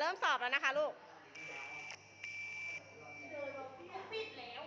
เริ่มสอบแล้วนะคะลูกปิดแล้ว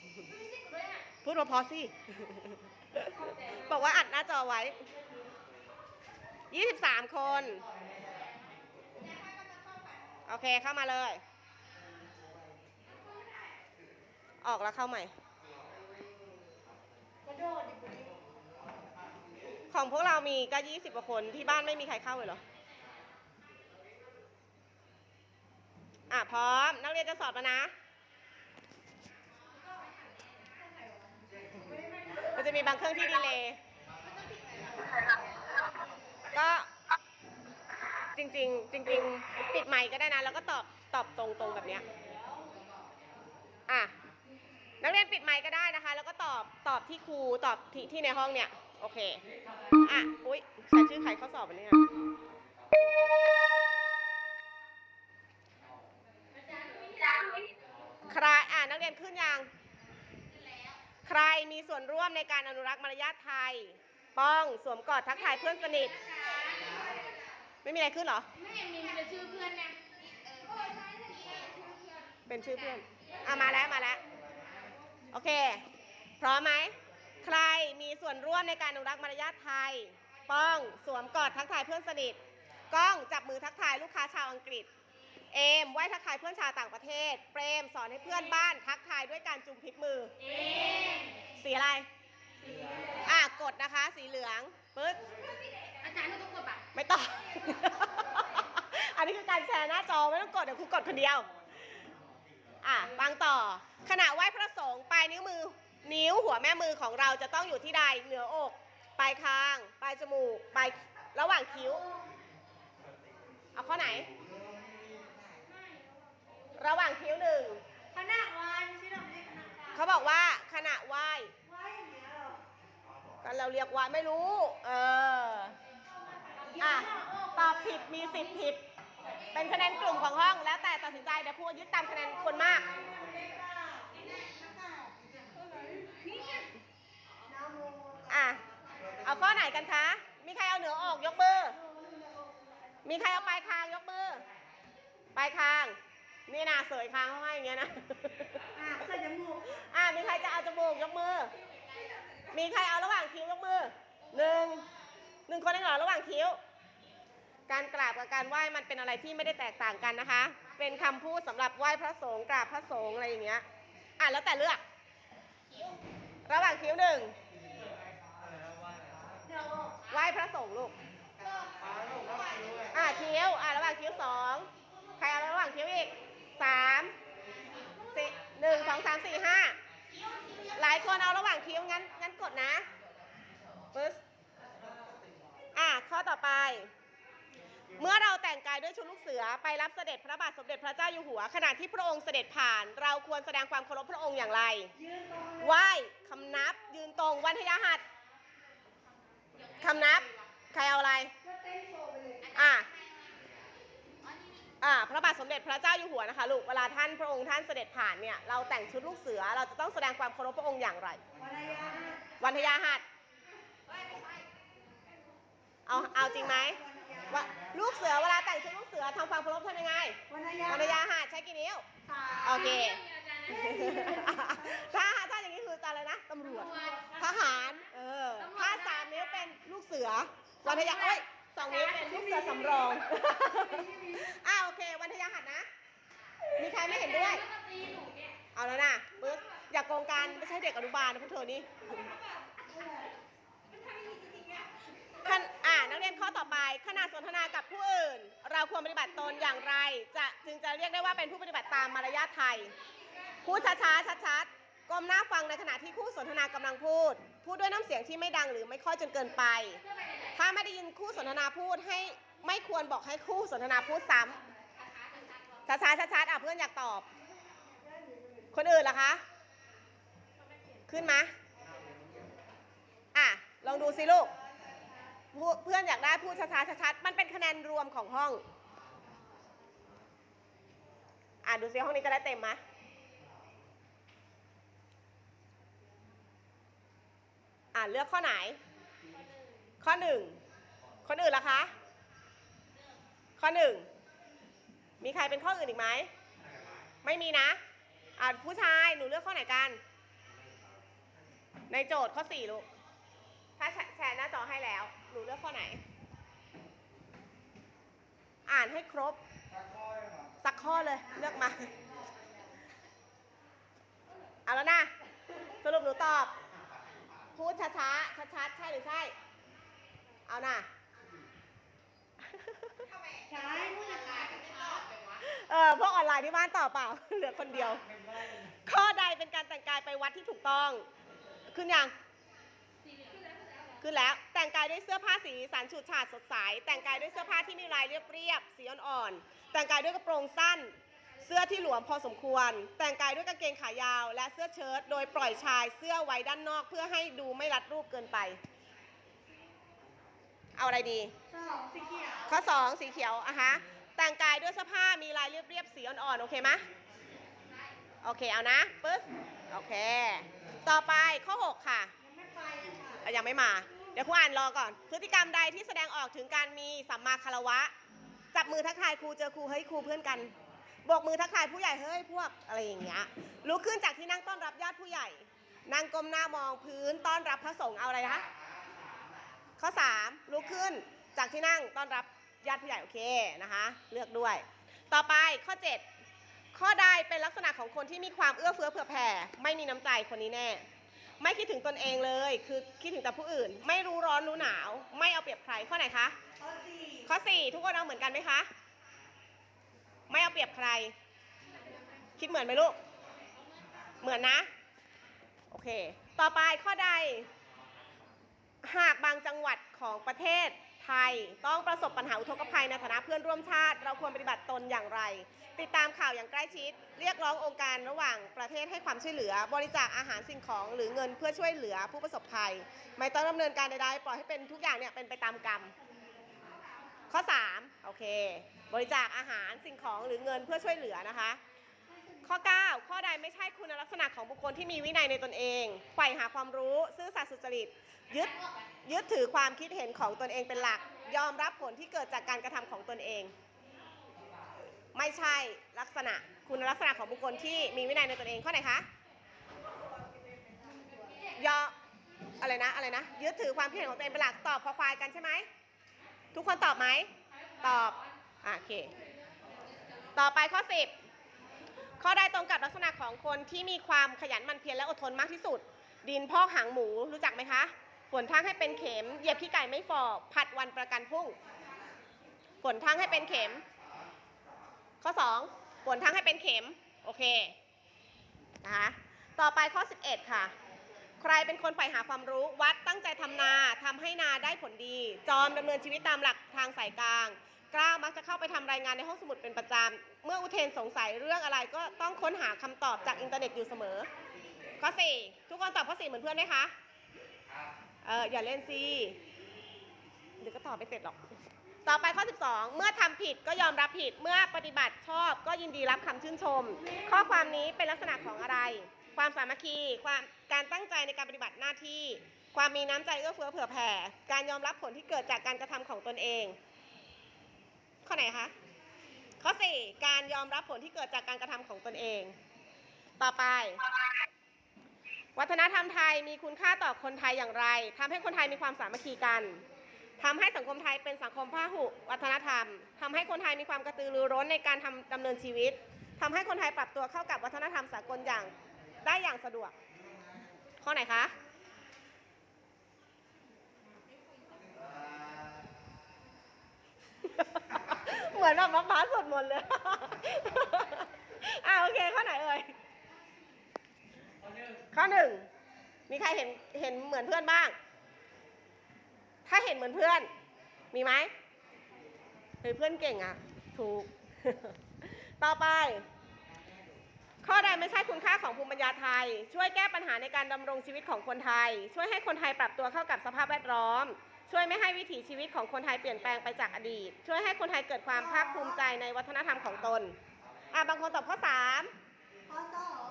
ไม่ใช่กูด้วยอะพูดมาพอสิบอกว่าอัดหน้าจอไว้ 23 คน โอเคเข้ามาเลย ออกแล้วเข้าใหม่กระโดดดิบดิของพวกเรามีก็20กว่าคนที่บ้านไม่มีใครเข้าเลยเหรอ อะพร้อม นักเรียนจะสอบแล้วนะ มันจะมีบางเครื่องที่ดีเลย์ก็จริง ๆ จริง ๆ ปิดไมค์ก็ได้นะ แล้วก็ตอบตอบตรงๆแบบเนี้ยอะนักเรียนปิดไมค์ก็ได้นะคะ แล้วก็ตอบตอบที่ครูตอบที่ที่ในห้องเนี่ย โอเค อะ อุ๊ยใช้ชื่อใครเข้าสอบอันนี้อ่ รียนขึ้นยังใครมีส่วนร่วมในการอนุรักษ์มารยาทไทย ป้องสวมกอดทักทายเพื่อนสนิท ไม่มีอะไรขึ้นเหรอ ไม่เห็นมีแต่ชื่อเพื่อนนะเป็นชื่อเพื่อนอะมาแล้วมาแล้ว โอเค พร้อมไหม ใครมีส่วนร่วมในการอนุรักษ์มารยาทไทย ป้องสวมกอดทักทายเพื่อนสนิท ก้องจับมือทักทายลูกค้าชาวอังกฤษ เอมไหว้ทักทายเพื่อนชาวต่างประเทศ เปรมสอนให้เพื่อนบ้านทักทายด้วยการจุมพิษมือเอ๊ะสีอะไร อะกดนะคะ สีเหลืองปึ๊ดอาจารย์ต้องกดปะไม่ต้อง อันนี้คือการแชร์หน้าจอไม่ต้องกดเดี๋ยวครูกดคนเดียว อะฟังต่อ ขณะไหว้พระสงฆ์ปลายนิ้วมือ นิ้วหัวแม่มือของเราจะต้องอยู่ที่ใดเหนืออก ปลายคาง ปลายจมูก ปลาย ระหว่างคิ้ว เอาข้อไหน ระหว่างคิ้วหนึ่ง คณะวายไม่ใช่หรอกไม่ใช่คณะวาย เขาบอกว่าขณะไหว้ วายอย่างเงี้ยหรอ กันเราเรียกว่า ไม่รู้ เออ อะ ตอบผิดมีสิทธิ์ผิด เป็นคะแนนกลุ่มของห้อง แล้วแต่ตัดสินใจเดี๋ยวครูยึดตามคะแนนคนมาก อะ เอาข้อไหนกันคะ มีใครเอาเหนือออกยกมือ มีใครเอาปลายคางยกมือ ปลายคาง นี่นะเสยคางเขาให้อย่างเงี้ยนะ อะใส่จมูก อะ มีใครจะเอาจมูกยกมือ มีใครเอาระหว่างคิ้วยกมือ หนึ่งหนึ่งคนเองหรอระหว่างคิ้ว การกราบกับการไหว้มันเป็นอะไรที่ไม่ได้แตกต่างกันนะคะ เป็นคำพูดสำหรับไหว้พระสงฆ์กราบพระสงฆ์อะไรอย่างเงี้ย อะแล้วแต่เลือก ระหว่างคิ้วหนึ่งไหว้พระสงฆ์ลูก อะคิ้ว อะระหว่างคิ้วสอง ใครเอาระหว่างคิ้วอีกสามสี่หนึ่งสองสามสี่ห้าหลายคนเอาระหว่างคิ้วงั้นงั้นกดนะ ปึ๊บอะข้อต่อไป เมื่อเราแต่งกายด้วยชุดลูกเสือไปรับเสด็จพระบาทสมเด็จพระเจ้าอยู่หัว ขณะที่พระองค์เสด็จผ่าน เราควรแสดงความเคารพพระองค์อย่างไรไหว้คำนับ ยืนตรงวันทยาหัดคำนับ ใครเอาอะไรอะอ่าพระบาทสมเด็จพระเจ้าอยู่หัวนะคะลูกเวลาท่านพระองค์ท่านเสด็จผ่านเนี่ยเราแต่งชุดลูกเสือเราจะต้องแสดงความเคารพพระองค์อย่างไรวรรยาวันทยาหัด เอาเอาจริงไหมว่าลูกเสือเวลาแต่งชุดลูกเสือทำความเคารพทำยังไงวรรยาวันทยาหัดใช้กี่นิ้วโอเคถ้าถ้าอย่างนี้คืออะไรนะตำรวจทหารเออถ้าสามนิ้วเป็นลูกเสือวันทยาเอ้ยสองนิ้วเป็นลูกเสือสำรองอ่าโอเควันทยาหัดนะ มีใครไม่เห็นด้วย เอาแล้วนะปึ๊บอย่าโกงกันไม่ใช่เด็กอนุบาลนะพวกเธอนี่ ขณอ่านักเรียนข้อต่อไปขณะสนทนากับผู้อื่น เราควรปฏิบัติตนอย่างไร จะจึงจะเรียกได้ว่าเป็นผู้ปฏิบัติตามมารยาทไทย พูดช้าๆชัดๆก้มหน้าฟังในขณะที่คู่สนทนากำลังพูด พูดด้วยน้ำเสียงที่ไม่ดังหรือไม่ค่อยจนเกินไป ถ้าไม่ได้ยินคู่สนทนาพูดให้ไม่ควรบอกให้คู่สนทนาพูดซ้ำช้าๆชัดๆอะเพื่อนอยากตอบ คนอื่นล่ะคะ ขึ้นไหมอะลองดูสิลูก เพื่อนอยากได้พูดช้าๆชัดๆมันเป็นคะแนนรวมของห้อง อะดูสิห้องนี้จะได้เต็มไหมอะเลือกข้อไหน ข้อหนึ่งคนอื่นล่ะคะ ข้อหนึ่งมีใครเป็นข้ออื่นอีกไหม ไม่มีนะ อ่าผู้ชายหนูเลือกข้อไหนกัน ในโจทย์ข้อสี่ลูก ถ้าแชร์หน้าจอให้แล้ว นูเลือกข้อไหน อ่านให้ครบ สักข้อเลยเลือกมาเอาแล้วนะสรุปหนูตอบ พูดช้าๆชัดๆใช่หรือใช่ เอานะใช่ผู้จัดการกับเขาเออพวกออนไลน์ที่บ้านตอบเปล่า เหลือคนเดียว ข้อใดเป็นการแต่งกายไปวัดที่ถูกต้อง ขึ้นยัง ขึ้นแล้ว แต่งกายด้วยเสื้อผ้าสีสันฉูดฉาดสดใส แต่งกายด้วยเสื้อผ้าที่มีลายเรียบๆ สีอ่อนๆ แต่งกายด้วยกระโปรงสั้น เสื้อที่หลวมพอสมควร แต่งกายด้วยกางเกงขายาว และเสื้อเชิ้ต โดยปล่อยชายเสื้อไว้ด้านนอก เพื่อให้ดูไม่รัดรูปเกินไป เอาอะไรดีสองสีเขียวข้อ2สีเขียวอะฮะ แต่งกายด้วยเสื้อผ้ามีลายเรียบๆ สีอ่อนๆ โอเคไหมโอเค เอานะปึ๊บ โอเค ต่อไปข้อ 6 ค่ะ ยังไม่ไปเลยค่ะอะยังไม่มา เดี๋ยวครูอ่านรอก่อน พฤติกรรมใดที่แสดงออกถึงการมีสัมมาคารวะ จับมือทักทายครูเจอครูเฮ้ยครูเพื่อนกันโบกมือทักทายผู้ใหญ่เฮ้ยพวกอะไรอย่างเงี้ยลุกขึ้นจากที่นั่งต้อนรับญาติผู้ใหญ่นั่งก้มหน้ามองพื้นต้อนรับพระสงฆ์เอาอะไรนะคะข้อ3ลุกขึ้นจากที่นั่งต้อนรับญาติผู้ใหญ่โอเคนะคะเลือกด้วย ต่อไปข้อ 7 ข้อใดเป็นลักษณะของคนที่มีความเอื้อเฟื้อเผื่อแผ่ไม่มีน้ำใจคนนี้แน่ ไม่คิดถึงตนเองเลย คือคิดถึงแต่ผู้อื่น ไม่รู้ร้อนรู้หนาว ไม่เอาเปรียบใคร ข้อไหนคะ ข้อสี่ข้อ4ทุกคนเอาเหมือนกันไหมคะ ไม่เอาเปรียบใคร คิดเหมือนไหมลูก เหมือนนะ โอเค ต่อไปข้อใด หากบางจังหวัดของประเทศ ไทยต้องประสบปัญหาอุทกภัยในฐานะเพื่อนร่วมชาติ เราควรปฏิบัติตนอย่างไร ติดตามข่าวอย่างใกล้ชิด เรียกร้ององค์การระหว่างประเทศให้ความช่วยเหลือ บริจาคอาหารสิ่งของ หรือเงินเพื่อช่วยเหลือผู้ประสบภัย ไม่ต้องดำเนินการใดๆปล่อยให้เป็นทุกอย่างเนี่ยเป็นไปตามกรรม ข้อ3โอเค บริจาคอาหารสิ่งของหรือเงินเพื่อช่วยเหลือนะคะ ข้อ 9 ข้อใดไม่ใช่คุณลักษณะของบุคคลที่มีวินัยในตนเองใฝ่หาความรู้ ซื่อสัตย์สุจริต ยึดยึดถือความคิดเห็นของตนเองเป็นหลัก ยอมรับผลที่เกิดจากการกระทำของตนเอง ไม่ใช่ลักษณะคุณลักษณะของบุคคลที่มีวินัยในตนเองข้อไหนคะยอมอะไรนะอะไรนะยึดถือความคิดเห็นของตัวเองเป็นหลักตอบคอควายกันใช่ไหมทุกคนตอบไหมตอบโอเค ต่อไปข้อ10 ข้อใดตรงกับลักษณะของคนที่มีความขยันหมั่นเพียรและอดทนมากที่สุด ดินพอกหางหมูรู้จักไหมคะฝนทั้งให้เป็นเข็ม เหยียบขี้ไก่ไม่ฟอผัดวันประกันพรุ่งฝนทั้งให้เป็นเข็ม ข้อ2ฝนทั้งให้เป็นเข็ม โอเคนะคะต่อไปข้อ 11 ค่ะ ใครเป็นคนใฝ่หาความรู้ วัดตั้งใจทำนาทำให้นาได้ผลดี จอมดำเนินชีวิตตามหลักทางสายกลาง กล้ามักจะเข้าไปทำรายงานในห้องสมุดเป็นประจำ เมื่ออุเทนสงสัยเรื่องอะไรก็ต้องค้นหาคำตอบจากอินเทอร์เน็ตอยู่เสมอ ข้อ4ทุกคนตอบข้อ4เหมือนเพื่อนไหมคะเอออย่าเล่นสิเดี๋ยวก็ตอบไม่เสร็จหรอก ต่อไปข้อ 12 เมื่อทำผิดก็ยอมรับผิด เมื่อปฏิบัติชอบก็ยินดีรับคำชื่นชม ข้อความนี้เป็นลักษณะของอะไร ความสามัคคี ความการตั้งใจในการปฏิบัติหน้าที่ ความมีน้ำใจเอื้อเฟื้อเผื่อแผ่ การยอมรับผลที่เกิดจากการกระทำของตนเอง ข้อไหนคะ ข้อ4การยอมรับผลที่เกิดจากการกระทำของตนเอง ต่อไป วัฒนธรรมไทยมีคุณค่าต่อคนไทยอย่างไรทำให้คนไทยมีความสามัคคีกันทำให้สังคมไทยเป็นสังคมพหุวัฒนธรรมทำให้คนไทยมีความกระตือรือร้นในการทำดำเนินชีวิตทำให้คนไทยปรับตัวเข้ากับวัฒนธรรมสากลอย่างได้อย่างสะดวก ข้อไหนคะเมือนแบบมะพร้าวสดหมดเลย อ่าโอเคข้อไหนเอ่ย ข้อหนึ่ง มีใครเห็นเห็นเหมือนเพื่อนบ้าง ถ้าเห็นเหมือนเพื่อน มีไหมเฮ้ยเพื่อนเก่งอะ ถูก ต่อไป ข้อใดไม่ใช่คุณค่าของภูมิปัญญาไทย ช่วยแก้ปัญหาในการดำรงชีวิตของคนไทย ช่วยให้คนไทยปรับตัวเข้ากับสภาพแวดล้อม ช่วยไม่ให้วิถีชีวิตของคนไทยเปลี่ยนแปลงไปจากอดีต ช่วยให้คนไทยเกิดความภาคภูมิใจในวัฒนธรรมของตน อะบางคนตอบข้อสามข้อสอง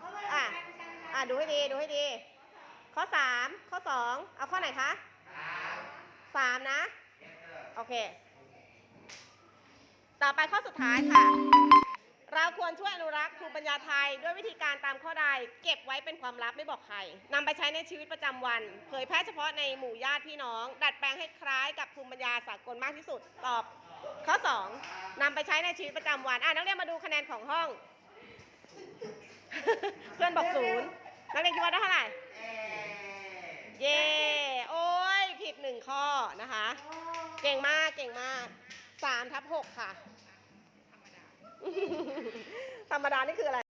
ข้อไม่อะใช่ไม่ใช่ไม่ใช่อะดูให้ดีดูให้ดี ข้อสามข้อสองเอาข้อไหนคะสามนะ โอเค ต่อไปข้อสุดท้ายค่ะ เราควรช่วยอนุรักษ์ภูมิปัญญาไทย ด้วยวิธีการตามข้อใด เก็บไว้เป็นความลับไม่บอกใครนำไปใช้ในชีวิตประจำวัน เผยแพร่เฉพาะในหมู่ญาติพี่น้อง ดัดแปลงให้คล้ายกับภูมิปัญญาสากลมากที่สุด ตอบ ข้อ 2นำไปใช้ในชีวิตประจำวันอะนักเรียนมาดูคะแนนของห้อง เพื่อนบอกศูนย์นักเรียนคิดว่าได้เท่าไหร่ เย่โอ้ยผิดหนึ่งข้อนะคะ เก่งมากเก่งมากสามทับหกค่ะ ธรรมดานี่คืออะไร